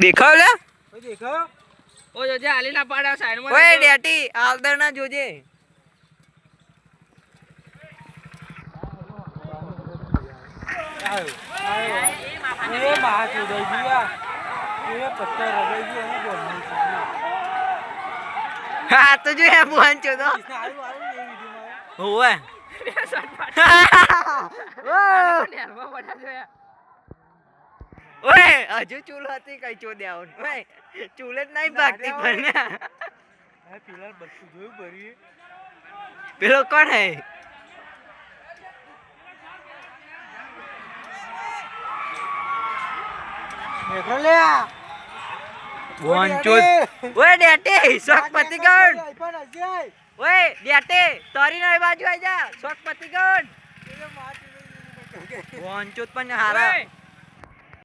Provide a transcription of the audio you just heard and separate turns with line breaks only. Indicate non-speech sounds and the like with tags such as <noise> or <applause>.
દેખાવ લે.
દેખાવ
ઓ જોજે ના પાડે સાઈડમાં
ઓય ડેટી આલદર ના જોજે.
એ બહાર ચોદાઈ ગયા એ પત્તર રગાઈ ગયો એનો બોલનું
હા. તો જો એ ભુવન
ચોદો
હોવે <laughs> <laughs> હજુ ચૂલ હતી કઈ ચો દેવું ઓય ચૂલ જ નહીં ભાગતી પણ.
પેલા બધું જોયું ભરી
પેલો કોણ હે?
મેઘો લે આ
ભુવન ચો ઓય ડેટી
આઈફોન હશે આઈ
ઓય ડેટી તારી નવી બાજુ આઈ જા શોખ પતિગણ
એ માર ચોદાઈ ગયું.
ભુવન ચો પણ હારા.
ઓય,